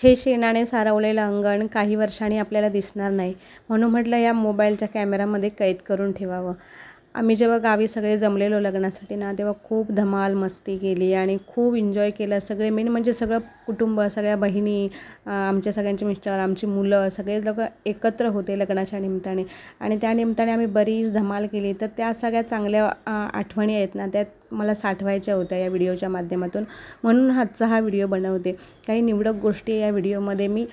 हे शेणाने सारवलेलं अंगण काही वर्षांनी आपल्याला दिसणार नाही. म्हणून म्हटलं या मोबाईलच्या कॅमेरामध्ये कैद करून ठेवावं. आम्ही जेव्हा गावी सगळे जमलेलो लग्नासाठी ना तेव्हा खूप धमाल मस्ती केली आणि खूप एन्जॉय केलं. सगळे मेन म्हणजे सगळं कुटुंब सगळ्या बहिणी आमच्या सगळ्यांचे मिस्टर आमची मुलं सगळे लोक एकत्र होते लग्नाच्या निमित्ताने. आणि त्या निमित्ताने आम्ही बरीच धमाल केली. तर त्या सगळ्या चांगल्या आठवणी आहेत ना त्यात मला साठवायच्या होत्या या व्हिडिओच्या माध्यमातून. म्हणून आजचा हा व्हिडिओ बनवते. काही निवडक गोष्टी या व्हिडिओमध्ये मी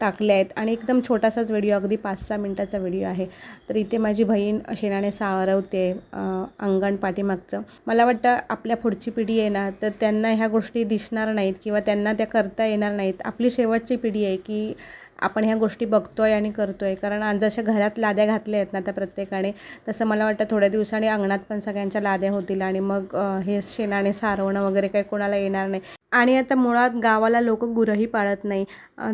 टाकल्या आहेत. आणि एकदम छोटासाच व्हिडिओ अगदी पाच सहा मिनटाचा व्हिडिओ आहे. तर इथे माझी बहीण शेणाने सारवते अंगण पाठीमागचं. मला वाटतं आपल्या पुढची पिढी आहे ना तर त्यांना ह्या गोष्टी दिसणार नाहीत किंवा त्यांना त्या करता येणार नाहीत. आपली शेवटची पिढी आहे की आपण ह्या गोष्टी बघतो आहे आणि करतो आहे कारण आज जशा घरात लाद्या घातल्या आहेत ना त्या प्रत्येकाने तसं मला वाटतं थोड्या दिवसांनी अंगणात पण सगळ्यांच्या लाद्या होतील आणि मग हे शेणाने सारवणं वगैरे काही कोणाला येणार नाही. आणि आता मुळात गावाला लोक गुरंही पाळत नाही.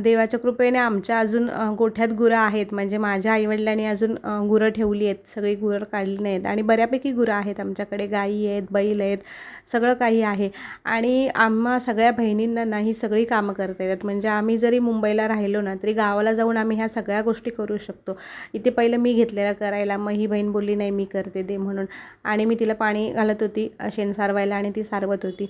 देवाच्या कृपेने आमच्या अजून गोठ्यात गुरं आहेत. म्हणजे माझ्या आईवडिलांनी अजून गुरं ठेवली आहेत. सगळी गुरं काढली नाहीत. आणि बऱ्यापैकी गुरं आहेत आमच्याकडे. गायी आहेत बैल आहेत सगळं काही आहे. आणि आम्हा सगळ्या बहिणींना ना ही सगळी कामं करता येतात. म्हणजे आम्ही जरी मुंबईला राहिलो ना तरी गावाला जाऊन आम्ही ह्या सगळ्या गोष्टी करू शकतो. इथे पहिलं मी घेतलेलं करायला मग ही बहीण बोलली नाही मी करते दे म्हणून. आणि मी तिला पाणी घालत होती शेण सारवायला आणि ती सारवत होती.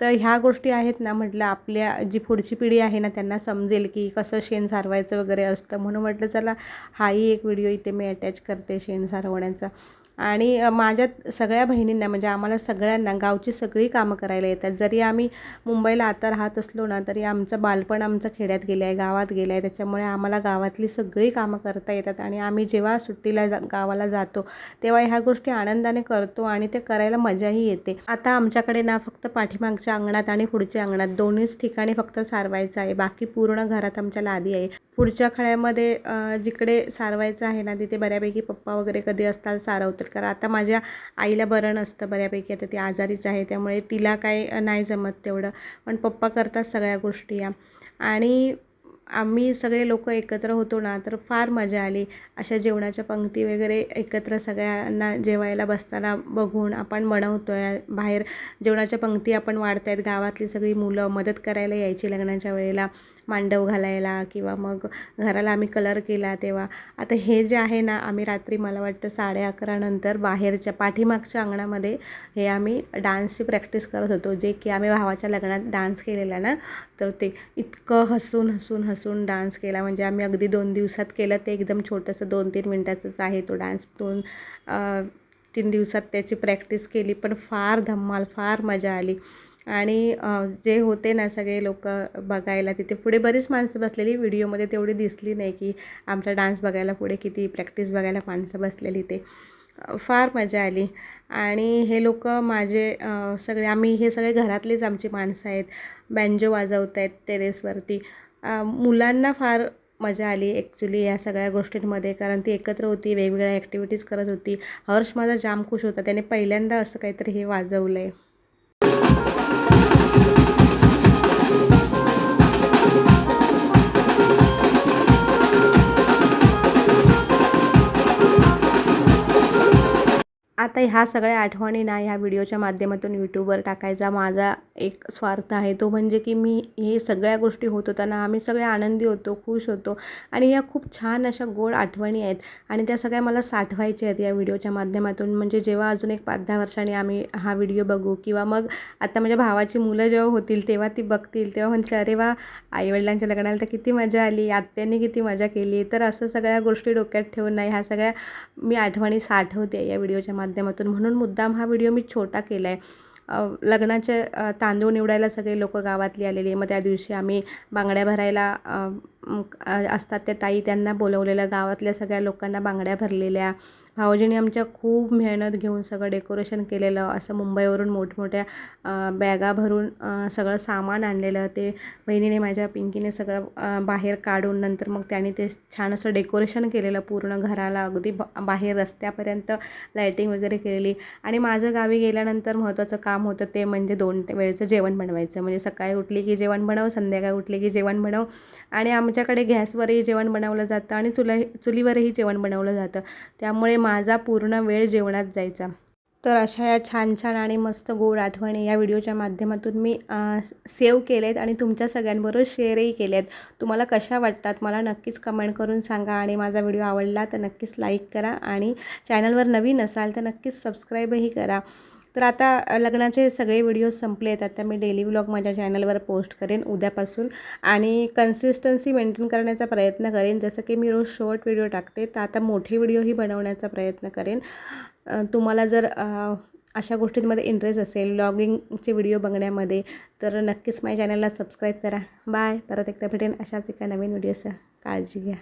तर ह्या गोष्टी आहेत ना म्हटलं आपल्या जी पुढची पिढी आहे ना त्यांना समजेल की कसं शेण सारवायचं वगैरे असतं. म्हणून म्हटलं चला हाही एक व्हिडिओ इथे मी अटॅच करते शेण सारवण्याचा. आणि माझ्या सगळ्या बहिणींना म्हणजे आम्हाला सगळ्यांना गावची सगळी कामं करायला येतात. जरी आम्ही मुंबईला आता राहत असलो ना तरी आमचं बालपण आमचं खेड्यात गेलं आहे गावात गेलं आहे त्याच्यामुळे आम्हाला गावातली सगळी कामं करता येतात आणि आम्ही जेव्हा सुट्टीला जा गावाला जातो तेव्हा ह्या गोष्टी आनंदाने करतो आणि ते करायला मजाही येते. आता आमच्याकडे ना फक्त पाठीमागच्या अंगणात आणि पुढच्या अंगणात दोन्हीच ठिकाणी फक्त सारवायचं आहे. बाकी पूर्ण घरात आमच्या लादी आहे. पुढच्या खळ्यामध्ये जिकडे सारवायचं आहे ना तिथे बऱ्यापैकी पप्पा वगैरे कधी असतात सारवतात कारण आता माझ्या आईला बरं नसतं बऱ्यापैकी. आता ती आजारीच आहे त्यामुळे तिला काय नाही जमत तेवढं. पण पप्पा करतात सगळ्या गोष्टी या. आणि आम्ही सगळे लोक एकत्र होतो ना तर फार मजा आली. अशा जेवणाच्या पंक्ती वगैरे एकत्र सगळ्यांना जेवायला बसताना बघून आपण बनवतो आहे बाहेर जेवणाच्या पंक्ती आपण वाढत आहेत गावातली सगळी मुलं मदत करायला यायची लग्नाच्या वेळेला. मांडव घालायला किंवा मग घराला आम्ही कलर केला तेव्हा. आता हे जे आहे ना आम्ही रात्री मला वाटतं साडे अकरानंतर बाहेरच्या पाठीमागच्या अंगणामध्ये हे आम्ही डान्सची प्रॅक्टिस करत होतो. जे की आम्ही भावाच्या लग्नात डान्स केलेला ना तर ते इतकं हसून हसून हसून डान्स केला. म्हणजे आम्ही अगदी दोन दिवसात केलं. ते एकदम छोटंसं दोन तीन मिनटाचंच आहे तो डान्स. दोन तीन दिवसात त्याची प्रॅक्टिस केली. पण फार धम्माल फार मजा आली. आणि जे होते ना सगळे लोक बघायला तिथे. पुढे बरीच माणसं बसलेली. व्हिडिओमध्ये तेवढी दिसली नाही की आमचा डान्स बघायला पुढे किती प्रॅक्टिस बघायला माणसं बसलेली ते. फार मजा आली. आणि हे लोक माझे सगळे आम्ही हे सगळे घरातलेच आमची माणसं आहेत. बँजो वाजवत आहेत टेरेसवरती. मुलांना फार मजा आली ॲक्च्युली या सगळ्या गोष्टींमध्ये. कारण ती एकत्र होती वेगवेगळ्या ॲक्टिव्हिटीज करत होती. हर्ष माझा जाम खुश होता. त्याने पहिल्यांदा असं काहीतरी हे वाजवलं आहे आता ह्या सगळ्या आठवणी ना ह्या व्हिडिओच्या माध्यमातून यूट्यूबवर टाकायचा माझा एक स्वार्थ आहे. तो म्हणजे की मी हे सगळ्या गोष्टी होत होताना आम्ही सगळे आनंदी होतो खुश होतो आणि या खूप छान अशा गोड आठवणी आहेत आणि त्या सगळ्या मला साठवायच्या आहेत या व्हिडिओच्या माध्यमातून. म्हणजे जेव्हा अजून एक पाच दहा वर्षांनी आम्ही हा व्हिडिओ बघू किंवा मग आता माझ्या भावाची मुलं जेव्हा होतील तेव्हा ती बघतील तेव्हा म्हणतील अरे वा आईवडिलांच्या लग्नाला तर किती मजा आली आत्यांनी किती मजा केली. तर असं सगळ्या गोष्टी डोक्यात ठेवून नाही ह्या सगळ्या मी आठवणी साठवते या व्हिडिओच्या माध्यमातून. म्हणून मुद्दाम हा व्हिडिओ मी छोटा केला आहे लग्नाचे तांदूळ निवडायला सगळे लोक गावातली आलेली मग त्या दिवशी आम्ही बांगड्या भरायला असतात त्या ताई त्यांना बोलवलेलं गावातल्या सगळ्या लोकांना बांगड्या भरलेल्या. भाऊजीने आमच्या खूप मेहनत घेऊन सगळं डेकोरेशन केलेलं असं मुंबईवरून मोठमोठ्या बॅगा भरून सगळं सामान आणलेलं. ते बहिणीने माझ्या पिंकीने सगळं बाहेर काढून नंतर मग त्याने ते छान असं डेकोरेशन केलेलं पूर्ण घराला अगदी ब बाहेर रस्त्यापर्यंत लायटिंग वगैरे केलेली. आणि माझं गावी गेल्यानंतर महत्त्वाचं काम होतं ते म्हणजे दोन वेळेचं जेवण बनवायचं. म्हणजे सकाळी उठली की जेवण बनव संध्याकाळी उठली की जेवण बनव. आणि आमच्याकडे गॅसवरही जेवण बनवलं जातं आणि चुला चुलीवरही जेवण बनवलं जातं. त्यामुळे माझा पूर्ण वेळ जेवणात जायचा. तर अशा या छान छान आणि मस्त गोड आठवणी या व्हिडिओच्या माध्यमातून मी सेव्ह आहेत आणि तुमच्या सगळ्यांबरोबर शेअरही केले आहेत तुम्हाला कशा वाटतात मला नक्कीच कमेंट करून सांगा आणि माझा व्हिडिओ आवडला तर नक्कीच लाईक करा आणि चॅनलवर नवीन असाल तर नक्कीच सबस्क्राईबही करा. तर आता लग्नाचे सगळे व्हिडिओ संपले आहेत. आता मी डेली व्लॉग माझ्या चॅनलवर पोस्ट करेन उद्यापासून आणि कन्सिस्टन्सी मेंटेन करण्याचा प्रयत्न करेन. जसं की मी रोज शॉर्ट व्हिडिओ टाकते तर आता मोठे व्हिडिओही बनवण्याचा प्रयत्न करेन. तुम्हाला जर अशा गोष्टींमध्ये इंटरेस्ट असेल ब्लॉगिंगचे व्हिडिओ बघण्यामध्ये तर नक्कीच माझ्या चॅनलला सबस्क्राईब करा. बाय परत एकदा भेटेन अशाच एका नवीन व्हिडिओसह काळजी घ्या.